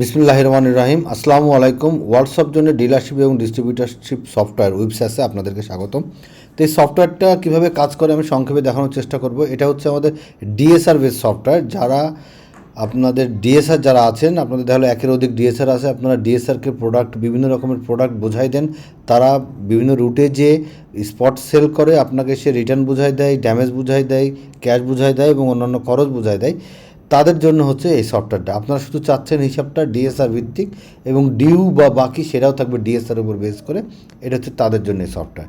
বিসমুল্লাহ রহমান রাহিম আসসালামু আলাইকুম। হোয়াটসঅ্যাপ জন্য ডিলারশিপ এবং ডিস্ট্রিবিউটারশিপ সফটওয়্যার ওয়েবসাইটে আপনাদেরকে স্বাগতম। তো এই সফটওয়্যারটা কীভাবে কাজ করে আমি সংক্ষেপে দেখানোর চেষ্টা করব। এটা হচ্ছে আমাদের ডিএসআর বেস সফটওয়্যার যারা আপনাদের ডিএসআর যারা আছেন, আপনাদের তাহলে একের অধিক ডিএসআর আছে। আপনারা ডিএসআরকে প্রোডাক্ট বিভিন্ন রকমের প্রোডাক্ট বোঝাই দেন। তারা বিভিন্ন রুটে যে স্পট সেল করে, আপনাকে সে রিটার্ন বুঝাই দেয় ড্যামেজ বুঝাই দেয় ক্যাশ বুঝাই দেয় এবং অন্যান্য খরচ বুঝাই দেয়। তাদের জন্য হচ্ছে এই সফটওয়্যারটা। আপনারা শুধু চাচ্ছেন হিসাবটা ডিএসআর ভিত্তিক এবং ডিউ বা বাকি সেটাও থাকবে ডিএসআর উপর বেস করে, এটা হচ্ছে তাদের জন্য এই সফটওয়্যার।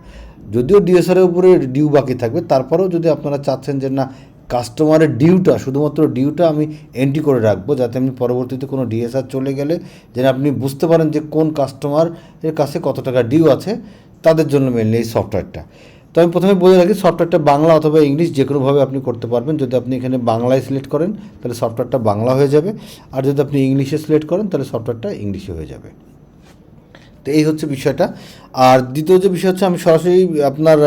যদিও ডিএসআরের উপরে ডিউ বাকি থাকবে, তারপরেও যদি আপনারা চাচ্ছেন যে না, কাস্টমারের ডিউটা, শুধুমাত্র ডিউটা আমি এন্ট্রি করে রাখব, যাতে আমি পরবর্তীতে কোনো ডিএসআর চলে গেলে, যেন আপনি বুঝতে পারেন যে কোন কাস্টমারের কাছে কত টাকা ডিউ আছে, তাদের জন্য মেনলি এই সফটওয়্যারটা। তো আমি প্রথমে বলে রাখি সফটওয়্যারটা বাংলা অথবা ইংলিশ যে কোনোভাবে আপনি করতে পারবেন। যদি আপনি এখানে বাংলায় সিলেক্ট করেন, তাহলে সফটওয়্যারটা বাংলা হয়ে যাবে। আর যদি আপনি ইংলিশে সিলেক্ট করেন, তাহলে সফটওয়্যারটা ইংলিশে হয়ে যাবে। তো এই হচ্ছে বিষয়টা। আর দ্বিতীয় যে বিষয় হচ্ছে, আমি সরাসরি আপনার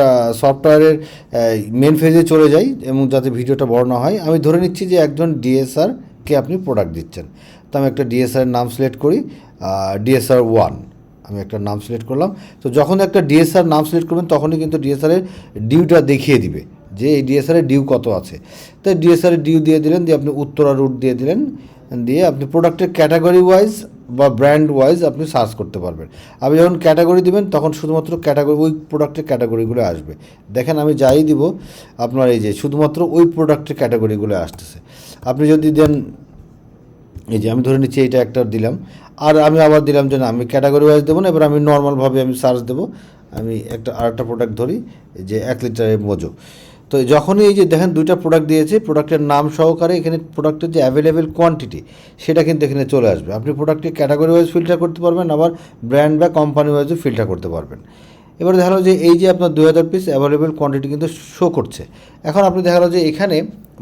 সফটওয়্যারের মেন ফেজে চলে যাই এবং যাতে ভিডিওটা বড় না হয়, আমি ধরে নিচ্ছি যে একজন ডিএসআরকে আপনি প্রোডাক্ট দিচ্ছেন। তো আমি একটা ডিএসআর নাম সিলেক্ট করি ডিএসআর ওয়ান আমি একটা নাম সিলেক্ট করলাম। তো যখন একটা ডিএসআর নাম সিলেক্ট করবেন, তখনই কিন্তু ডিএসআরের ডিউটা দেখিয়ে দিবে যে এই ডিএসআরের ডিউ কত আছে। তাই ডিএসআরের ডিউ দিয়ে দিলেন, দিয়ে আপনি উত্তরা রুট দিয়ে দিলেন, দিয়ে আপনি প্রোডাক্টের ক্যাটাগরি ওয়াইজ বা ব্র্যান্ড ওয়াইজ আপনি সার্চ করতে পারবেন। আপনি যখন ক্যাটাগরি দিবেন, তখন শুধুমাত্র ক্যাটাগরি ওই প্রোডাক্টের ক্যাটাগরিগুলো আসবে। দেখেন আমি যাই দিব, আপনার এই যে শুধুমাত্র ওই প্রোডাক্টের ক্যাটাগরিগুলো আসতেছে। আপনি যদি দেন এই যে আমি ধরে নিচ্ছি এইটা একটা দিলাম। আর আমি আবার দিলাম যে না, আমি ক্যাটাগরি ওয়াইজ দেবো না, এবার আমি নর্মালভাবে আমি সার্চ দেবো। আমি একটা আর একটা প্রোডাক্ট ধরি যে এক লিটারের মোজো তো যখনই এই যে দেখেন দুইটা প্রোডাক্ট দিয়েছে প্রোডাক্টের নাম সহকারে এখানে প্রোডাক্টের যে অ্যাভেলেবেল কোয়ান্টিটি সেটা কিন্তু এখানে চলে আসবে। আপনি প্রোডাক্টের ক্যাটাগরি ওয়াইজ ফিল্টার করতে পারবেন, আবার ব্র্যান্ড বা কোম্পানি ওয়াইজও ফিল্টার করতে পারবেন। এবার দেখা যে এই যে আপনার দু হাজার পিস অ্যাভেলেবেল কোয়ান্টিটি কিন্তু শো করছে। এখন আপনি দেখা যে এখানে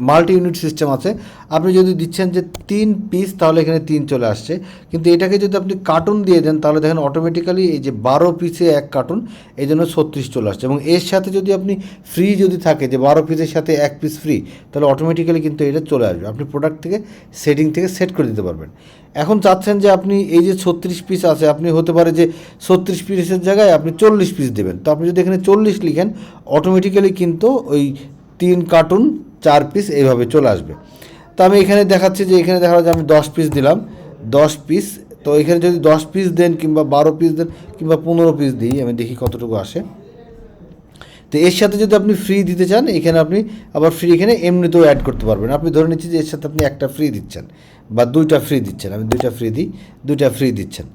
মাল্টি ইউনিট সিস্টেম আছে। আপনি যদি দিচ্ছেন যে তিন পিস তাহলে এখানে তিন চলে আসছে। কিন্তু এটাকে যদি আপনি কার্টুন দিয়ে দেন, তাহলে দেখেন অটোমেটিক্যালি এই যে বারো পিসে এক কার্টুন এই জন্য ছত্রিশ চলে আসছে। এবং এর সাথে যদি আপনি ফ্রি যদি থাকে, যে বারো পিসের সাথে এক পিস ফ্রি তাহলে অটোমেটিক্যালি কিন্তু এটা চলে আসবে। আপনি প্রোডাক্ট থেকে সেটিং থেকে সেট করে দিতে পারবেন। এখন চাচ্ছেন যে আপনি এই যে ছত্রিশ পিস আছে, আপনি হতে পারে যে ছত্রিশ পিসের জায়গায় আপনি চল্লিশ পিস দেবেন। তো আপনি যদি এখানে চল্লিশ লিখেন অটোমেটিক্যালি কিন্তু ওই তিন কার্টুন, চার পিস এইভাবে চলে আসবে। তো আমি এখানে দেখাচ্ছি যে এখানে দেখা যাচ্ছে আমি দশ পিস দিলাম। দশ পিস তো এখানে যদি দশ পিস দেন কিংবা বারো পিস দেন কিংবা পনেরো পিস দিই, আমি দেখি কতটুকু আসে। তো এর সাথে যদি আপনি ফ্রি দিতে চান, এখানে আপনি আবার ফ্রি এখানে এমনিতেও অ্যাড করতে পারবেন। আপনি ধরে নিচ্ছি যে এর সাথে আপনি একটা ফ্রি দিচ্ছেন বা দুইটা ফ্রি দিচ্ছেন, আমি দুইটা ফ্রি দিই, দুইটা ফ্রি দিচ্ছেন।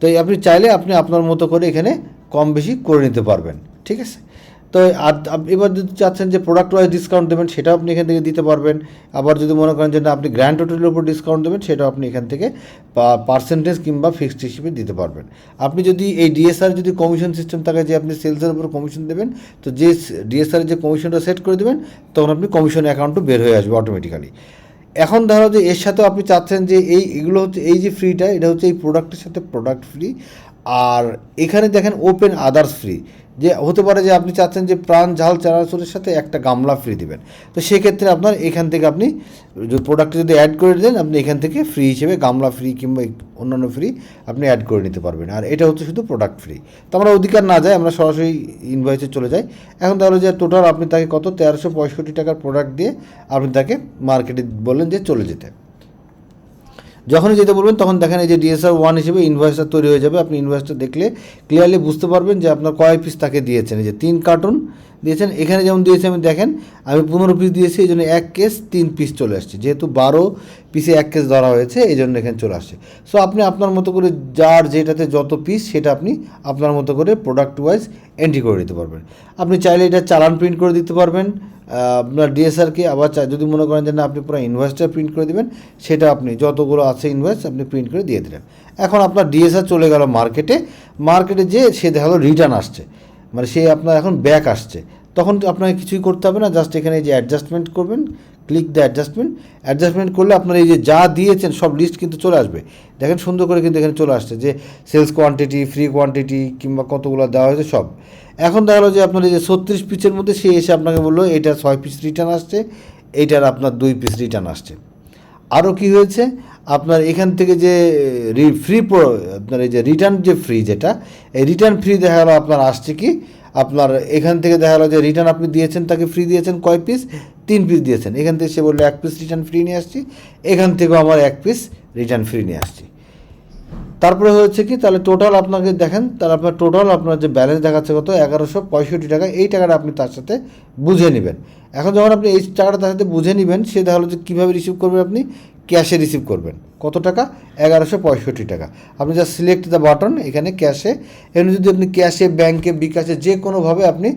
তো আপনি চাইলে আপনি আপনার মতো করে এখানে কম বেশি করে নিতে পারবেন, ঠিক আছে? তো এবার যদি চাচ্ছেন যে প্রোডাক্ট ওয়াইজ ডিসকাউন্ট দেবেন, সেটাও আপনি এখান থেকে দিতে পারবেন। আবার যদি মনে করেন যে না, আপনি গ্র্যান্ড টোটালের উপর ডিসকাউন্ট দেবেন, সেটাও আপনি এখান থেকে পার্সেন্টেজ কিংবা ফিক্সড হিসেবে দিতে পারবেন। আপনি যদি এই ডিএসআর যদি কমিশন সিস্টেম থাকে যে আপনি সেলসের উপর কমিশন দেবেন, তো যে ডিএসআর যে কমিশনটা সেট করে দেবেন, তখন আপনি কমিশন অ্যাকাউন্টও বের হয়ে আসবে অটোমেটিক্যালি এখন ধরো যে এর সাথেও আপনি চাচ্ছেন যে এই, এগুলো হচ্ছে, এই যে ফ্রিটা এটা হচ্ছে এই প্রোডাক্টের সাথে প্রোডাক্ট ফ্রি আর এখানে দেখেন ওপেন আদার্স ফ্রি যে হতে পারে যে আপনি চাচ্ছেন যে প্রাণ ঝাল চানাচুরের সাথে একটা গামলা ফ্রি দিবেন। তো সেক্ষেত্রে আপনার এখান থেকে আপনি যদি প্রোডাক্ট যদি অ্যাড করে দেন, আপনি এখান থেকে ফ্রি হিসেবে গামলা ফ্রি কিংবা অন্যান্য ফ্রি আপনি অ্যাড করে নিতে পারবেন। আর এটা হচ্ছে শুধু প্রোডাক্ট ফ্রি তো আমরা অধিকার না যাই, আমরা সরাসরি ইনভয়েসে চলে যাই। এখন তাহলে যে টোটাল আপনি তাকে কত? তেরোশো পঁয়ষট্টি টাকার প্রোডাক্ট দিয়ে আপনি তাকে মার্কেটে বললেন যে চলে যেতে। যখনই যেতে বলবেন, তখন দেখেন এই যে ডিএসআর ওয়ান হিসেবে ইনভয়েসটা তৈরি হয়ে যাবে। আপনি ইনভয়েসটা দেখলে ক্লিয়ারলি বুঝতে পারবেন যে আপনার কয় পিস তাকে দিয়েছেন। এই যে তিন কার্টুন দিয়েছেন। এখানে যেমন দিয়েছে আমি, দেখেন, আমি পনেরো পিস দিয়েছি, এই জন্য এক কেস তিন পিস চলে আসছে। যেহেতু বারো পিসে এক কেস ধরা হয়েছে, এই জন্য এখানে চলে আসছে। সো আপনি আপনার মতো করে যার যেটাতে যত পিস সেটা আপনি আপনার মতো করে প্রোডাক্ট ওয়াইজ এন্ট্রি করে দিতে পারবেন। আপনি চাইলে এটা চালান প্রিন্ট করে দিতে পারবেন। আপনার ডিএসআরকে আবার চাই, যদি মনে করেন যে না, আপনি পুরো ইনভয়েসটা প্রিন্ট করে দেবেন, সেটা আপনি যতগুলো আছে ইনভয়েস আপনি প্রিন্ট করে দিয়ে দিলেন। এখন আপনার ডিএসআর চলে গেল মার্কেটে মার্কেটে যে সে দেখাল রিটার্ন আসছে। মানে সে আপনার এখন ব্যাক আসছে। তখন আপনাকে কিছুই করতে হবে না জাস্ট এখানে এই যে অ্যাডজাস্টমেন্ট করবেন ক্লিক দ্য অ্যাডজাস্টমেন্ট অ্যাডজাস্টমেন্ট করলে আপনার এই যে যা দিয়েছেন সব লিস্ট কিন্তু চলে আসবে। দেখেন সুন্দর করে কিন্তু এখানে চলে আসছে যে সেলস কোয়ান্টিটি ফ্রি কোয়ান্টিটি কিংবা কতগুলো দেওয়া হয়েছে সব। এখন দেখা গেলো যে আপনার এই যে ছত্রিশ পিসের মধ্যে সে এসে আপনাকে বলল এটা ছয় পিস রিটার্ন আসছে, এইটার আপনার দুই পিস রিটার্ন আসছে। আরও কি হয়েছে? আপনার এখান থেকে যে ফ্রি আপনার এই যে রিটার্ন যে ফ্রি যেটা, এই রিটার্ন ফ্রি দেখা গেলো আপনার আসছে কি? আপনার এখান থেকে দেখা গেলো যে রিটার্ন আপনি দিয়েছেন, তাকে ফ্রি দিয়েছেন কয় পিস তিন পিস দিয়েছেন। এখান থেকে সে বলল, এক পিস রিটার্ন ফ্রি নিয়ে আসছি। এখান থেকেও আমার এক পিস রিটার্ন ফ্রি নিয়ে আসছি। তারপরে হচ্ছে কি, তাহলে টোটাল আপনাকে দেখেন, তাহলে আপনার টোটাল আপনার যে ব্যালেন্স দেখাচ্ছে কত? এগারোশো পঁয়ষট্টি টাকা। এই টাকাটা আপনি তার সাথে বুঝে নেবেন। এখন যখন আপনি এই টাকাটা তার সাথে বুঝে নেবেন, সে দেখা হলো যে কীভাবে রিসিভ করবেন আপনি? ক্যাশে রিসিভ করবেন। কত টাকা? এগারোশো পঁয়ষট্টি টাকা। আপনি যা সিলেক্ট দ্য বাটন এখানে ক্যাশে। এখানে যদি আপনি ক্যাশে, ব্যাংকে, বিকাশে যে কোনোভাবে আপনি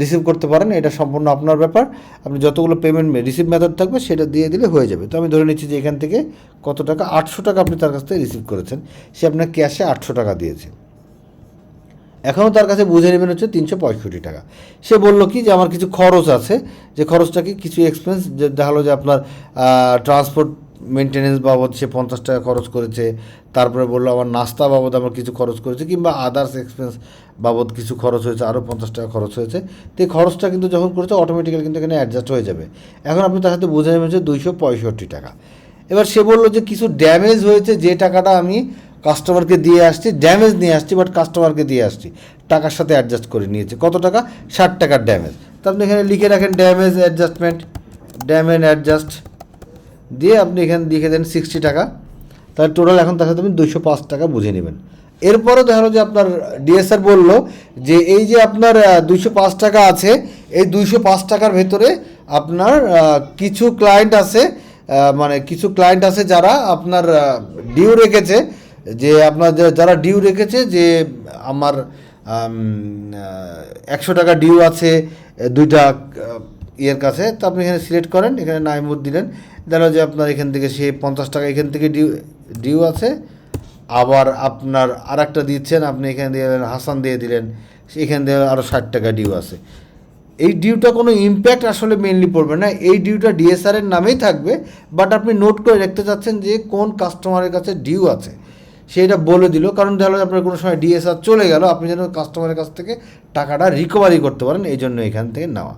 রিসিভ করতে পারেন, এটা সম্পূর্ণ আপনার ব্যাপার। আপনি যতগুলো পেমেন্ট রিসিভ মেথড থাকবে, সেটা দিয়ে দিলে হয়ে যাবে। তো আমি ধরে নিচ্ছি যে এখান থেকে কত টাকা? আটশো টাকা আপনি তার কাছ থেকে রিসিভ করেছেন। সে আপনার ক্যাশে আটশো টাকা দিয়েছে। এখনও তার কাছে বুঝে নেবেন হচ্ছে তিনশো পঁয়ষট্টি টাকা। সে বলল কি যে আমার কিছু খরচ আছে। যে খরচটা কি? কিছু এক্সপেন্স যে হলো যে আপনার ট্রান্সপোর্ট মেনটেনেন্স বাবদ সে পঞ্চাশ টাকা খরচ করেছে, তারপরে বলল আমার নাস্তা বাবদ আমার কিছু খরচ করেছে, কিংবা আদার্স এক্সপেন্স বাবদ কিছু খরচ হয়েছে আরও পঞ্চাশ টাকা খরচ হয়েছে, তো এই খরচটা কিন্তু যখন করেছে অটোমেটিক্যালি কিন্তু এখানে অ্যাডজাস্ট হয়ে যাবে। এখন আপনি তার সাথে বুঝে নেবেন যে দুইশো পঁয়ষট্টি টাকা। এবার সে বলল যে কিছু ড্যামেজ হয়েছে, যে টাকাটা আমি কাস্টমারকে দিয়ে আসছি ড্যামেজ নিয়ে আসছি বাট কাস্টমারকে দিয়ে আসছি, টাকার সাথে অ্যাডজাস্ট করে নিয়েছে। কত টাকা? ষাট টাকার ড্যামেজ তো আপনি এখানে লিখে রাখেন ড্যামেজ অ্যাডজাস্টমেন্ট ড্যামেজ অ্যাডজাস্ট দিয়ে আপনি এখানে লিখে দেন সিক্সটি টাকা। তাহলে টোটাল এখন তার সাথে আপনি দুইশো পাঁচ টাকা বুঝে নেবেন। এরপরও দেখা যে আপনার ডিএসআর বলল যে এই যে আপনার দুইশো পাঁচ টাকা আছে, এই দুইশো পাঁচ টাকার ভেতরে আপনার কিছু ক্লায়েন্ট আছে মানে কিছু ক্লায়েন্ট আছে যারা আপনার ডিউ রেখেছে, যে আপনার যারা ডিউ রেখেছে যে আমার একশো টাকা ডিউ আছে, দুইটা ইয়ের কাছে, তো আপনি এখানে সিলেক্ট করেন, এখানে নাইমুদ দিলেন। দেখা যে আপনার এখান থেকে সে পঞ্চাশ টাকা, এখান থেকে ডিউ ডিউ আছে। আবার আপনার আর একটা দিচ্ছেন, আপনি এখানে দিয়ে হাসান দিয়ে দিলেন, এখান দিয়ে আরও ষাট টাকা ডিউ আছে। এই ডিউটা কোনো ইম্প্যাক্ট আসলে মেনলি পড়বে না। এই ডিউটা ডিএসআর এর নামেই থাকবে বাট আপনি নোট করে রাখতে চাচ্ছেন যে কোন কাস্টমারের কাছে ডিউ আছে। সেটা বলে দিল, কারণ গেলো আপনার কোনো সময় ডিএসআর চলে গেল, আপনি যেন কাস্টমারের কাছ থেকে টাকাটা রিকভারি করতে পারেন, এই জন্য এখান থেকে নেওয়া।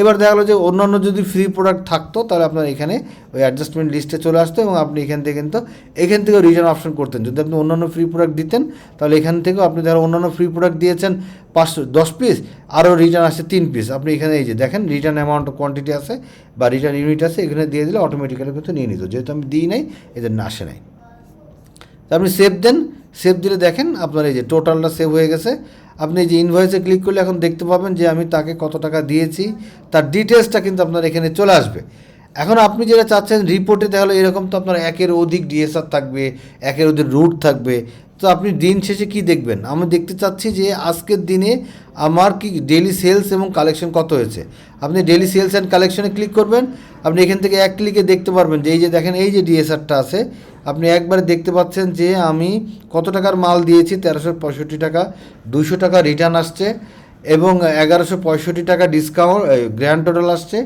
এবার দেখা গেলো যে অন্যান্য যদি ফ্রি প্রোডাক্ট থাকতো, তাহলে আপনার এখানে ওই অ্যাডজাস্টমেন্ট লিস্টে চলে আসতো এবং আপনি এখান থেকে কিন্তু, এখান থেকেও রিটার্ন অপশন করতেন। যদি আপনি অন্যান্য ফ্রি প্রোডাক্ট দিতেন, তাহলে এখান থেকেও আপনি ধরো অন্যান্য ফ্রি প্রোডাক্ট দিয়েছেন পাঁচশো, দশ পিস আরও রিটার্ন আসে তিন পিস আপনি এখানে এই যে দেখেন রিটার্ন অ্যামাউন্ট কোয়ান্টিটি আছে বা রিটার্ন ইউনিট আছে, এখানে দিয়ে দিলে অটোমেটিক্যালি কিন্তু নিয়ে নিত। যেহেতু আমি দিই নাই এদের না আসে নাই। তো আপনি সেভ দেন সেভ দিলে দেখেন আপনার এই যে টোটালটা সেভ হয়ে গেছে। আপনি যে ইনভয়েসে ক্লিক করলে এখন দেখতে পাবেন যে আমি তাকে কত টাকা দিয়েছি, তার ডিটেলসটা কিন্তু আপনার এখানে চলে আসবে। এখন আপনি যেটা চাচ্ছেন রিপোর্টে তাহলে এরকম তো আপনার একের অধিক ডিএসআর থাকবে, একের অধিক রুট থাকবে তো আপনি দিন শেষে কি দেখবেন? আমি দেখতে চাচ্ছি যে আজকের দিনে আমার কি ডেলি সেলস এবং কালেকশন কত হয়েছে? আপনি ডেলি সেলস অ্যান্ড কালেকশনে ক্লিক করবেন, আপনি এখান থেকে এক ক্লিকে দেখতে পারবেন যে এই যে দেখেন, এই যে ডিএসআরটা আছে, আপনি একবারে দেখতে পাচ্ছেন যে আমি কত টাকার মাল দিয়েছি? তেরোশো পঁয়ষট্টি টাকা দুশো টাকা রিটার্ন আসছে এবং এগারোশো পঁয়ষট্টি টাকা ডিসকাউন্ট গ্র্যান্ড টোটাল আসছে।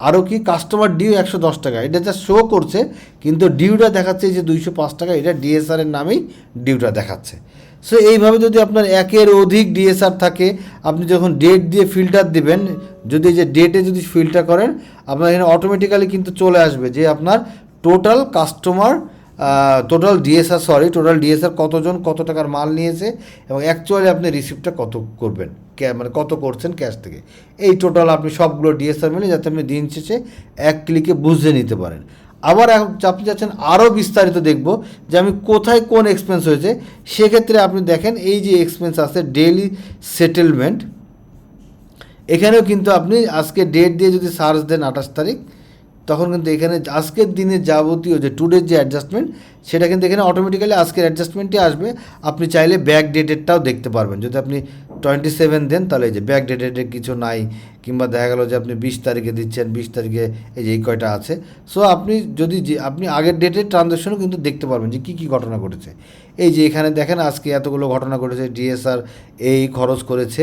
আরও কি কাস্টমার ডিউ একশো দশ টাকা? এটা যা শো করছে, কিন্তু ডিউটা দেখাচ্ছে যে দুইশো পাঁচ টাকা, এটা ডিএসআর এর নামেই ডিউটা দেখাচ্ছে। সো এইভাবে যদি আপনার একের অধিক ডিএসআর থাকে, আপনি যখন ডেট দিয়ে ফিল্টার দিবেন, যদি যে ডেটে যদি ফিল্টার করেন, আপনার এখানে অটোমেটিক্যালি কিন্তু চলে আসবে যে আপনার total customer total DSR sorry total DSR কতজন, কত টাকার মাল নিয়েছে, এবং অ্যাকচুয়ালি আপনি রিসিপ্টটা কত করবেন। মানে কত করছেন ক্যাশ থেকে। এই টোটাল আপনি সবগুলো ডিএসআর মিলে যাতে আপনি দিন শেষে এক ক্লিকে বুঝে নিতে পারেন। আবার এখন আপনি যাচ্ছেন আরও বিস্তারিত দেখব যে আমি কোথায় কোন এক্সপেন্স হয়েছে। সেক্ষেত্রে আপনি দেখেন, এই যে এক্সপেন্স আছে ডেইলি সেটেলমেন্ট এখানেও কিন্তু আপনি আজকে ডেট দিয়ে যদি সার্চ দেন আঠাশ তারিখ তখন কিন্তু এখানে আজকের দিনে যাবতীয় যে টুডের যে অ্যাডজাস্টমেন্ট সেটা কিন্তু এখানে অটোমেটিক্যালি আজকের অ্যাডজাস্টমেন্টই আসবে। আপনি চাইলে ব্যাক ডেটেডটাও দেখতে পারবেন। যদি আপনি টোয়েন্টি সেভেন দেন, তাহলে এই যে ব্যাক ডেটেডের কিছু নাই, কিংবা দেখা গেলো যে আপনি বিশ তারিখে দিচ্ছেন, বিশ তারিখে এই যে এই কয়টা আছে। সো আপনি যদি যে, আপনি আগের ডেটের ট্রানজ্যাকশনও কিন্তু দেখতে পারবেন যে কী কী ঘটনা ঘটেছে। এই যে এখানে দেখেন আজকে এতগুলো ঘটনা ঘটেছে ডিএসআর এই খরচ করেছে।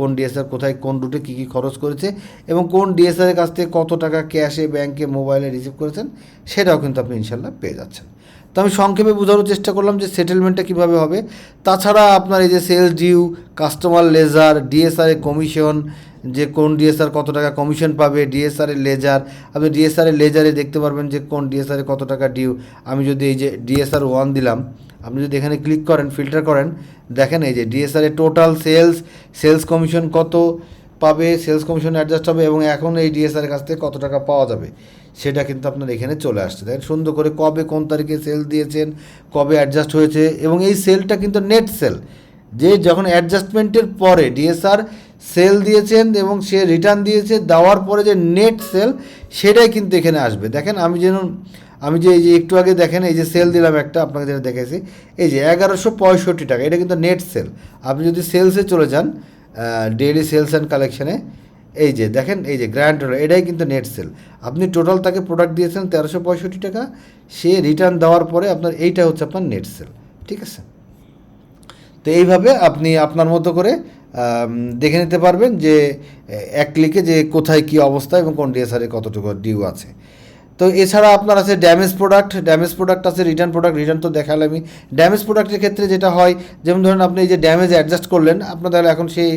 কোন ডিএসআর কোথায় কোন রুটে কী কী খরচ করেছে এবং কোন ডিএসআর এর কাছ থেকে কত টাকা ক্যাশে ব্যাংকে মোবাইলে রিসিভ করেছেন সেটাও কিন্তু আপনি ইনশাল্লাহ পেয়ে যাচ্ছেন। তো আমি সংক্ষেপে বোঝানোর চেষ্টা করলাম যে সেটেলমেন্টটা কীভাবে হবে। তাছাড়া আপনার এই যে sales due customer ledger DSR এর কমিশন যে কোন ডিএসআর কত টাকা কমিশন পাবে ডিএসআর এর লেজার আপনি ডিএসআর এর লেজারে দেখতে পারবেন যে কোন ডিএসআর কত টাকা ডিউ আমি যদি এই যে ডিএসআর ওয়ান দিলাম আপনি যদি এখানে ক্লিক করেন ফিল্টার করেন, দেখেন এই যে DSR total sales sales commission কত পাবে সেলস কমিশন অ্যাডজাস্ট হবে এবং এখন এই ডিএসআর কাছ থেকে কত টাকা পাওয়া যাবে, সেটা কিন্তু আপনার এখানে চলে আসছে। দেখেন, সুন্দর করে কবে কোন তারিখে সেল দিয়েছেন, কবে অ্যাডজাস্ট হয়েছে এবং এই সেলটা কিন্তু নেট সেল যে যখন অ্যাডজাস্টমেন্টের পরে ডিএসআর সেল দিয়েছেন এবং সে রিটার্ন দিয়েছে, দেওয়ার পরে যে নেট সেল সেটাই কিন্তু এখানে আসবে। দেখেন, আমি যেন আমি যে এই যে একটু আগে দেখেন, এই যে সেল দিলাম একটা, আপনাকে যেটা দেখেছি এই যে এগারোশো পঁয়ষট্টি টাকা, এটা কিন্তু নেট সেল আপনি যদি সেলসে চলে যান ডেইলি সেলস অ্যান্ড কালেকশানে এই যে দেখেন, এই যে গ্র্যান্ড এটাই কিন্তু নেট সেল আপনি টোটাল তাকে প্রোডাক্ট দিয়েছেন তেরোশো পঁয়ষট্টি টাকা, সে রিটার্ন দেওয়ার পরে আপনার এইটা হচ্ছে আপনার নেট সেল ঠিক আছে? তো এইভাবে আপনি আপনার মতো করে দেখে নিতে পারবেন যে এক ক্লিকে যে কোথায় কী অবস্থা এবং কোন ডিএসআরে কতটুকু ডিউ আছে। তো এছাড়া আপনার আছে ড্যামেজ প্রোডাক্ট ড্যামেজ প্রোডাক্ট আছে রিটার্ন প্রোডাক্ট রিটার্ন তো দেখালে আমি ড্যামেজ প্রোডাক্টের ক্ষেত্রে যেটা হয়, যেমন ধরুন আপনি এই যে ড্যামেজ অ্যাডজাস্ট করলেন, আপনার তাহলে এখন সেই,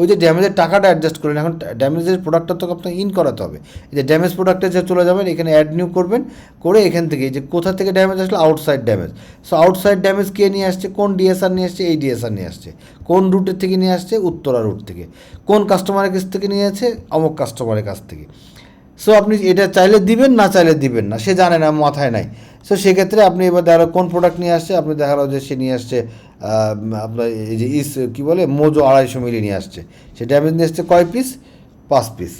ওই যে ড্যামেজের টাকাটা অ্যাডজাস্ট করলেন, এখন ড্যামেজের প্রোডাক্টটা তো আপনাকে ইন করাতে হবে। এই যে ড্যামেজ প্রোডাক্টে যে চলে যাবেন, এখানে অ্যাড নিউ করবেন, করে এখান থেকে যে কোথা থেকে ড্যামেজ আসলে outside damage so outside damage কে নিয়ে আসছে, কোন ডিএসআর নিয়ে আসছে, এই ডিএসআর নিয়ে আসছে। কোন রুটের থেকে নিয়ে আসছে, উত্তরা রুট থেকে। কোন কাস্টমারের কাছ থেকে নিয়ে আসছে, অমুক কাস্টমারের কাছ থেকে। সো আপনি এটা চাইলে দিবেন, না চাইলে দিবেন না। সে জানে না, মাথায় নাই। সো সেক্ষেত্রে আপনি এবার দেখা গেলো কোন প্রোডাক্ট নিয়ে আসছে, আপনি দেখা যে সে নিয়ে আসছে আপনার এই যে ইস, কী বলে, মোজো আড়াইশো মিলি নিয়ে আসছে। সে ড্যামেজ নিয়ে আসছে কয় পিস পাঁচ পিস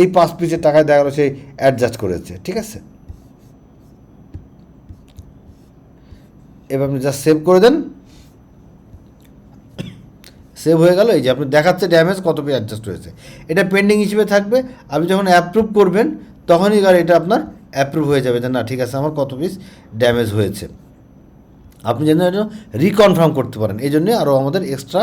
এই পাঁচ পিসের টাকায় দেখা গেলো সে অ্যাডজাস্ট করেছে, ঠিক আছে? এবার আপনি জাস্ট সেভ করে দেন। সেভ হয়ে গেল। এই যে আপনি দেখাচ্ছে ড্যামেজ কত পেয়ে অ্যাডজাস্ট হয়েছে। এটা পেন্ডিং হিসেবে থাকবে। আপনি যখন অ্যাপ্রুভ করবেন, তখনই আর এটা আপনার অ্যাপ্রুভ হয়ে যাবে যে না, ঠিক আছে, আমার কত পিস ড্যামেজ হয়েছে। আপনি যেন রিকনফার্ম করতে পারেন। এই জন্যে আরও আমাদের এক্সট্রা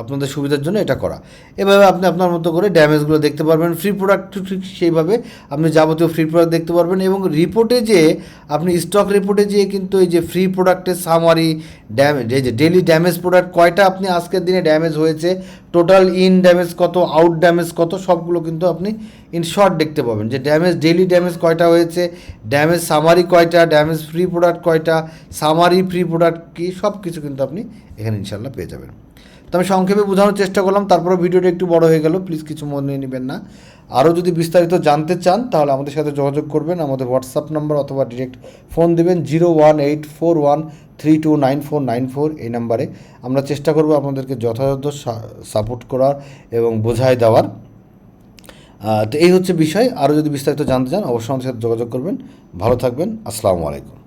আপনাদের সুবিধার জন্য এটা করা। এভাবে আপনি আপনার মতো করে ড্যামেজগুলো দেখতে পারবেন ফ্রি প্রোডাক্ট ঠিক সেইভাবে আপনি যাবতীয় ফ্রি প্রোডাক্ট দেখতে পারবেন এবং রিপোর্টে যে আপনি স্টক রিপোর্টে যে কিন্তু এই যে ফ্রি প্রোডাক্টের সামারি ড্যামেজ এই যে ডেলি ড্যামেজ প্রোডাক্ট কয়টা আপনি আজকের দিনে ড্যামেজ হয়েছে টোটাল ইন ড্যামেজ কত আউট ড্যামেজ কত, সবগুলো কিন্তু আপনি ইন শর্ট দেখতে পাবেন। যে ড্যামেজ ডেলি ড্যামেজ কয়টা হয়েছে ড্যামেজ সামারি কয়টা ড্যামেজ ফ্রি প্রোডাক্ট কয়টা সামারি ফ্রি প্রোডাক্ট কী সব কিছু কিন্তু আপনি এখানে ইনশাল্লাহ পেয়ে যাবেন। তো আমি সংক্ষেপে বোঝানোর চেষ্টা করলাম তারপরে ভিডিওটা একটু বড় হয়ে গেল প্লিজ কিছু মনে নেবেন না। আরও যদি বিস্তারিত জানতে চান, তাহলে আমাদের সাথে যোগাযোগ করবেন, আমাদের হোয়াটসঅ্যাপ নাম্বার অথবা ডিরেক্ট ফোন দেবেন zero one eight four one three two nine four nine four এই নাম্বারে আমরা চেষ্টা করব আপনাদেরকে যথাযথ সাপোর্ট করার এবং বোঝায় দেওয়ার। তো এই হচ্ছে বিষয়। আরও যদি বিস্তারিত জানতে চান, অবশ্যই আমাদের সাথে যোগাযোগ করবেন। ভালো থাকবেন। আসসালামু আলাইকুম।